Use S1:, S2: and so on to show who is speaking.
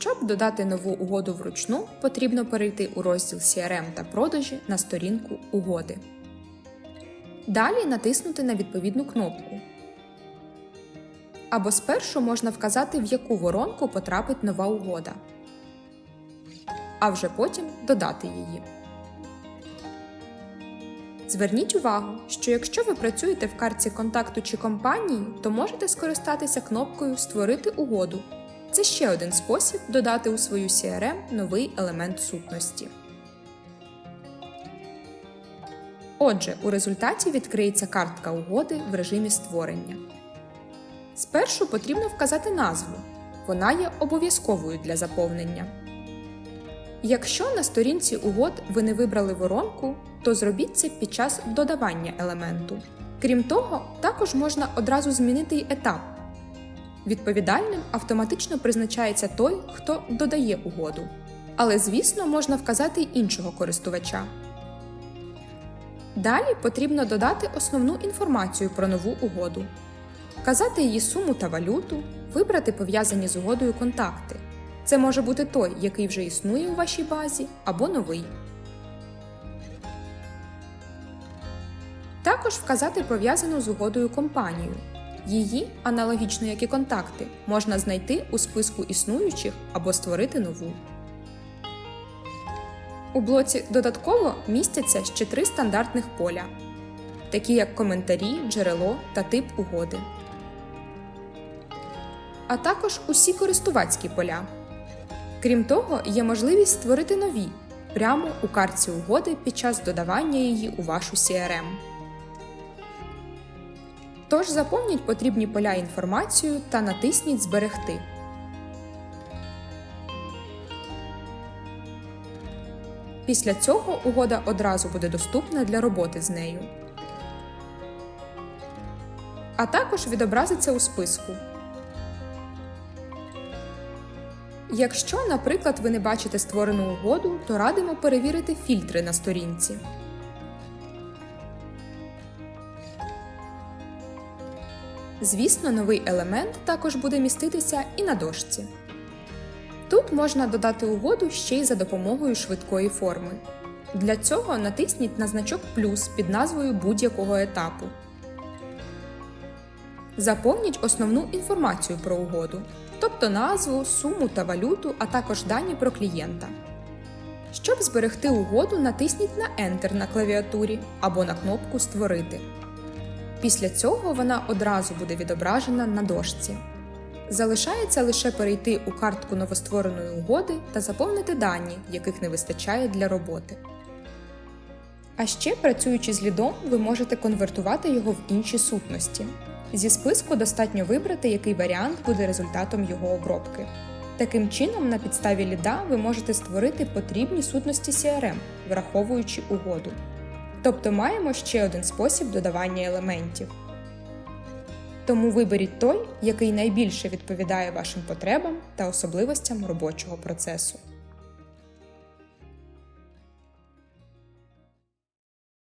S1: Щоб додати нову угоду вручну, потрібно перейти у розділ CRM та продажі на сторінку угоди. Далі натиснути на відповідну кнопку. Або спершу можна вказати, в яку воронку потрапить нова угода, а вже потім додати її. Зверніть увагу, що якщо ви працюєте в картці контакту чи компанії, то можете скористатися кнопкою Створити угоду. Це ще один спосіб додати у свою CRM новий елемент сутності. Отже, у результаті відкриється картка угоди в режимі створення. Спершу потрібно вказати назву. Вона є обов'язковою для заповнення. Якщо на сторінці угод ви не вибрали воронку, то зробіть це під час додавання елементу. Крім того, також можна одразу змінити й етап. Відповідальним автоматично призначається той, хто додає угоду. Але, звісно, можна вказати й іншого користувача. Далі потрібно додати основну інформацію про нову угоду, вказати її суму та валюту, вибрати пов'язані з угодою контакти. Це може бути той, який вже існує у вашій базі, або новий. Також вказати пов'язану з угодою компанію. Її, аналогічно як і контакти, можна знайти у списку існуючих або створити нову. У блоці Додатково містяться ще три стандартних поля, такі як коментарі, джерело та тип угоди. А також усі користувацькі поля. Крім того, є можливість створити нові прямо у картці угоди під час додавання її у вашу CRM. Тож заповніть потрібні поля інформацією та натисніть Зберегти. Після цього угода одразу буде доступна для роботи з нею. А також відобразиться у списку. Якщо, наприклад, ви не бачите створену угоду, то радимо перевірити фільтри на сторінці. Звісно, новий елемент також буде міститися і на дошці. Тут можна додати угоду ще й за допомогою швидкої форми. Для цього натисніть на значок плюс під назвою будь-якого етапу. Заповніть основну інформацію про угоду, тобто назву, суму та валюту, а також дані про клієнта. Щоб зберегти угоду, натисніть на Enter на клавіатурі або на кнопку Створити. Після цього вона одразу буде відображена на дошці. Залишається лише перейти у картку новоствореної угоди та заповнити дані, яких не вистачає для роботи. А ще, працюючи з лідом, ви можете конвертувати його в інші сутності. Зі списку достатньо вибрати, який варіант буде результатом його обробки. Таким чином, на підставі ліда ви можете створити потрібні сутності CRM, враховуючи угоду. Тобто маємо ще один спосіб додавання елементів. Тому виберіть той, який найбільше відповідає вашим потребам та особливостям робочого процесу.